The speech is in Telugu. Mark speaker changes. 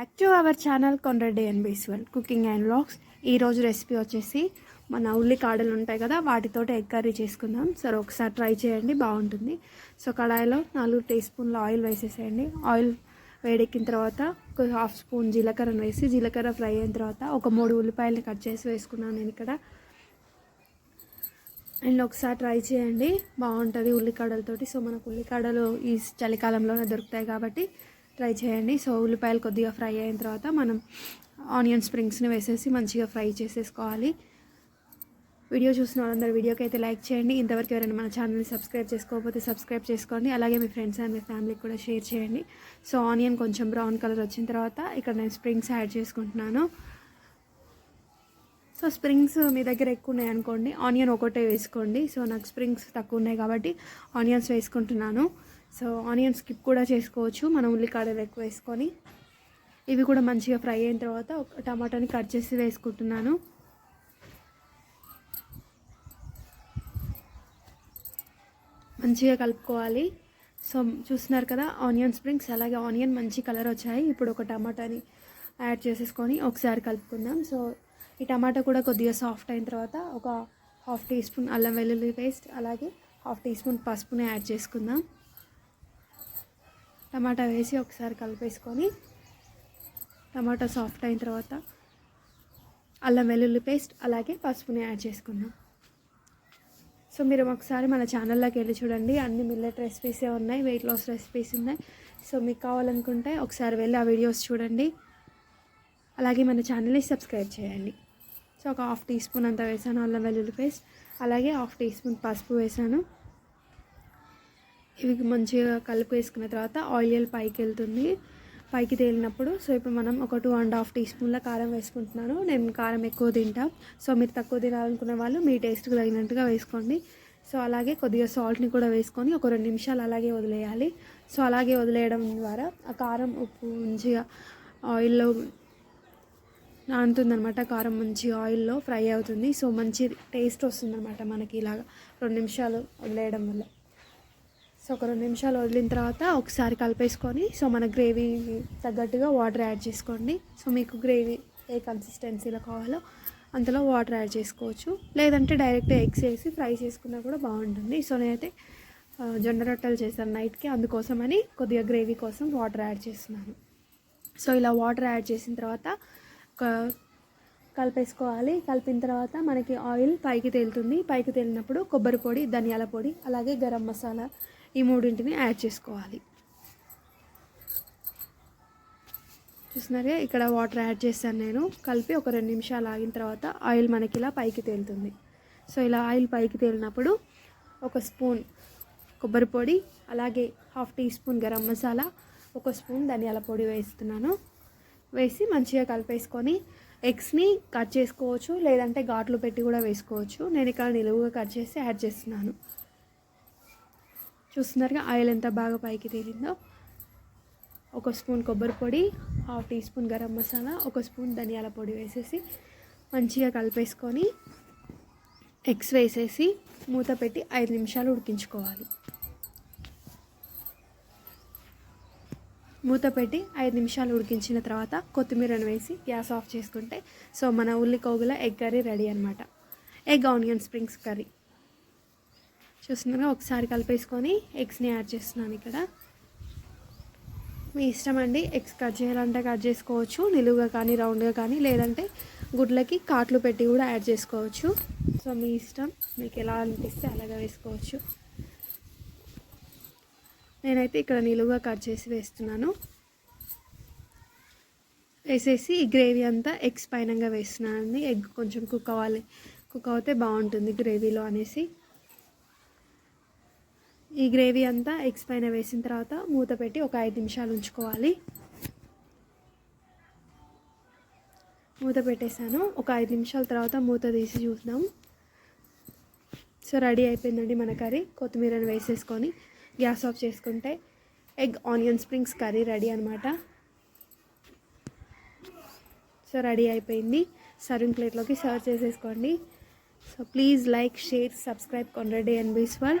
Speaker 1: Back to our channel Kondreddy and బీస్వల్ cooking and vlogs ఈరోజు రెసిపీ వచ్చేసి మన ఉల్లికాడలు ఉంటాయి కదా వాటితోటి ఎగ్ కర్రీ చేసుకుందాం. సరే ఒకసారి ట్రై చేయండి బాగుంటుంది. సో కడాయిలో నాలుగు టీ స్పూన్ల ఆయిల్ వేసేసేయండి. ఆయిల్ వేడెక్కిన తర్వాత ఒక హాఫ్ స్పూన్ జీలకర్రను వేసి జీలకర్ర ఫ్రై అయిన తర్వాత ఒక మూడు ఉల్లిపాయలు కట్ చేసి వేసుకున్నాను నేను ఇక్కడ. అండ్ ఒకసారి ట్రై చేయండి బాగుంటుంది ఉల్లికాడలతోటి. సో మనకు ఉల్లికాడలు ఈ చలికాలంలోనే దొరుకుతాయి కాబట్టి ట్రై చేయండి. సో ఉల్లిపాయలు కొద్దిగా ఫ్రై అయిన తర్వాత మనం ఆనియన్ స్ప్రింగ్స్ని వేసేసి మంచిగా ఫ్రై చేసేసుకోవాలి. వీడియో చూసిన వాళ్ళందరూ వీడియోకి అయితే లైక్ చేయండి. ఇంతవరకు ఎవరైనా మన ఛానల్ని సబ్స్క్రైబ్ చేసుకోకపోతే సబ్స్క్రైబ్ చేసుకోండి. అలాగే మీ ఫ్రెండ్స్ అండ్ మీ ఫ్యామిలీకి కూడా షేర్ చేయండి. సో ఆనియన్ కొంచెం బ్రౌన్ కలర్ వచ్చిన తర్వాత ఇక్కడ నేను స్ప్రింగ్స్ యాడ్ చేసుకుంటున్నాను. సో స్ప్రింగ్స్ మీ దగ్గర ఎక్కువ ఉన్నాయి అనుకోండి ఆనియన్ ఒకటే వేసుకోండి. సో నాకు స్ప్రింగ్స్ తక్కువ ఉన్నాయి కాబట్టి ఆనియన్స్ వేసుకుంటున్నాను. సో ఆనియన్ స్కిప్ కూడా చేసుకోవచ్చు. మనం ఉల్లికాడలు ఎక్కువ వేసుకొని. ఇవి కూడా మంచిగా ఫ్రై అయిన తర్వాత ఒక టమాటాని కట్ చేసి వేసుకుంటున్నాను. మంచిగా కలుపుకోవాలి. సో చూస్తున్నారు కదా ఆనియన్ స్ప్రింగ్స్ అలాగే ఆనియన్ మంచి కలర్ వచ్చాయి. ఇప్పుడు ఒక టమాటాని యాడ్ చేసేసుకొని ఒకసారి కలుపుకుందాం. సో ఈ టమాటా కూడా కొద్దిగా సాఫ్ట్ అయిన తర్వాత ఒక హాఫ్ టీ స్పూన్ అల్లం వెల్లుల్లి పేస్ట్ అలాగే హాఫ్ టీ స్పూన్ పసుపుని యాడ్ చేసుకుందాం. టమాటా వేసి ఒకసారి కలిపేసుకొని టమాటా సాఫ్ట్ అయిన తర్వాత అల్లం వెల్లుల్లి పేస్ట్ అలాగే పసుపుని యాడ్ చేసుకుందాం. సో మీరు ఒకసారి మన ఛానల్లోకి వెళ్ళి చూడండి. అన్ని మిల్లెట్ రెసిపీసే ఉన్నాయి వెయిట్ లాస్ రెసిపీస్ ఉన్నాయి. సో మీకు కావాలనుకుంటే ఒకసారి వెళ్ళి ఆ వీడియోస్ చూడండి. అలాగే మన ఛానల్ని సబ్స్క్రైబ్ చేయండి. సో ఒక హాఫ్ టీ స్పూన్ అంత వేసాను అల్లం వెల్లుల్లి పేస్ట్. అలాగే హాఫ్ టీ స్పూన్ పసుపు వేసాను. ఇవి మంచిగా కలిపి వేసుకున్న తర్వాత ఆయిల్ పైకి వెళ్తుంది. పైకి తేలినప్పుడు సో ఇప్పుడు మనం ఒక టూ అండ్ హాఫ్ టీ స్పూన్ల కారం వేసుకుంటున్నాను. నేను కారం ఎక్కువ తింటా. సో మీరు తక్కువ తినాలనుకునే వాళ్ళు మీ టేస్ట్కి తగినట్టుగా వేసుకోండి. సో అలాగే కొద్దిగా సాల్ట్ని కూడా వేసుకొని ఒక రెండు నిమిషాలు అలాగే వదిలేయాలి. సో అలాగే వదిలేయడం ద్వారా ఆ కారం ఉప్పు మంచిగా ఆయిల్లో నానుతుందనమాట కారం మంచి ఆయిల్లో ఫ్రై అవుతుంది. సో మంచి టేస్ట్ వస్తుందన్నమాట మనకి ఇలాగ రెండు నిమిషాలు వదిలేయడం వల్ల. సో ఒక రెండు నిమిషాలు వదిలిన తర్వాత ఒకసారి కలిపేసుకొని సో మన గ్రేవీ తగ్గట్టుగా వాటర్ యాడ్ చేసుకోండి. సో మీకు గ్రేవీ ఏ కన్సిస్టెన్సీలో కావాలో అంతలో వాటర్ యాడ్ చేసుకోవచ్చు. లేదంటే డైరెక్ట్ ఎగ్స్ వేసి ఫ్రై చేసుకున్నా కూడా బాగుంటుంది. సో నేనైతే జొన్న రొట్టెలు చేశాను నైట్కి. అందుకోసమని కొద్దిగా గ్రేవీ కోసం వాటర్ యాడ్ చేస్తున్నాను. సో ఇలా వాటర్ యాడ్ చేసిన తర్వాత కలిపేసుకోవాలి. కలిపిన తర్వాత మనకి ఆయిల్ పైకి తేలుతుంది. పైకి తేలినప్పుడు కొబ్బరి పొడి ధనియాల పొడి అలాగే గరం మసాలా ఈ మూడింటిని యాడ్ చేసుకోవాలి. చూస్తున్నారుగా ఇక్కడ వాటర్ యాడ్ చేశాను నేను. కలిపి ఒక రెండు నిమిషాలు ఆగిన తర్వాత ఆయిల్ మనకి ఇలా పైకి తేలుతుంది. సో ఇలా ఆయిల్ పైకి తేలినప్పుడు ఒక స్పూన్ కొబ్బరి పొడి అలాగే half teaspoon garam masala ఒక స్పూన్ ధనియాల పొడి వేస్తున్నాను. వేసి మంచిగా కలిపేసుకొని ఎగ్స్ని కట్ చేసుకోవచ్చు లేదంటే ఘాట్లు పెట్టి కూడా వేసుకోవచ్చు. నేను ఇక్కడ నిలువుగా కట్ చేసి యాడ్ చేస్తున్నాను. చూస్తున్నారుగా ఆయిల్ ఎంత బాగా పైకి తేలిందో. ఒక స్పూన్ కొబ్బరి పొడి half teaspoon garam masala ఒక స్పూన్ ధనియాల పొడి వేసేసి మంచిగా కలిపేసుకొని ఎగ్స్ వేసేసి మూత పెట్టి ఐదు నిమిషాలు ఉడికించుకోవాలి. మూత పెట్టి ఐదు నిమిషాలు ఉడికించిన తర్వాత కొత్తిమీరను వేసి గ్యాస్ ఆఫ్ చేసుకుంటే సో మన ఉల్లి కోగుల ఎగ్ కర్రీ రెడీ అనమాట ఎగ్ ఆనియన్ స్ప్రింగ్స్ కర్రీ. చూస్తున్నారా ఒకసారి కలిపేసుకొని ఎగ్స్ని యాడ్ చేస్తున్నాను ఇక్కడ. మీ ఇష్టం అండి ఎగ్స్ కట్ చేయాలంటే కట్ చేసుకోవచ్చు నిలువుగా కానీ రౌండ్గా కానీ లేదంటే గుడ్లకి కాట్లు పెట్టి కూడా యాడ్ చేసుకోవచ్చు. సో మీ ఇష్టం మీకు ఎలా అనిపిస్తే అలాగా వేసుకోవచ్చు. నేనైతే ఇక్కడ నిలువుగా కట్ చేసి వేస్తున్నాను. వేసేసి ఈ గ్రేవీ అంతా ఎగ్స్ పైనంగా వేస్తున్నాను అండి ఎగ్ కొంచెం కుక్ అవ్వాలి కుక్ అవుతే బాగుంటుంది గ్రేవీలో అనేసి. ఈ గ్రేవీ అంతా ఎగ్స్ పైన వేసిన తర్వాత మూత పెట్టి ఒక ఐదు నిమిషాలు ఉంచుకోవాలి. మూత పెట్టేశాను. ఒక ఐదు నిమిషాల తర్వాత మూత తీసి చూద్దాం. సో రెడీ అయిపోయిందండి మన కర్రీ. కొత్తిమీరని వేసేసుకొని గ్యాస్ ఆఫ్ చేసుకుంటే egg onion springs curry ready అనమాట సో రెడీ అయిపోయింది. సర్వింగ్ ప్లేట్లోకి సర్వ్ చేసేసుకోండి. So please like share subscribe Kondreddy and one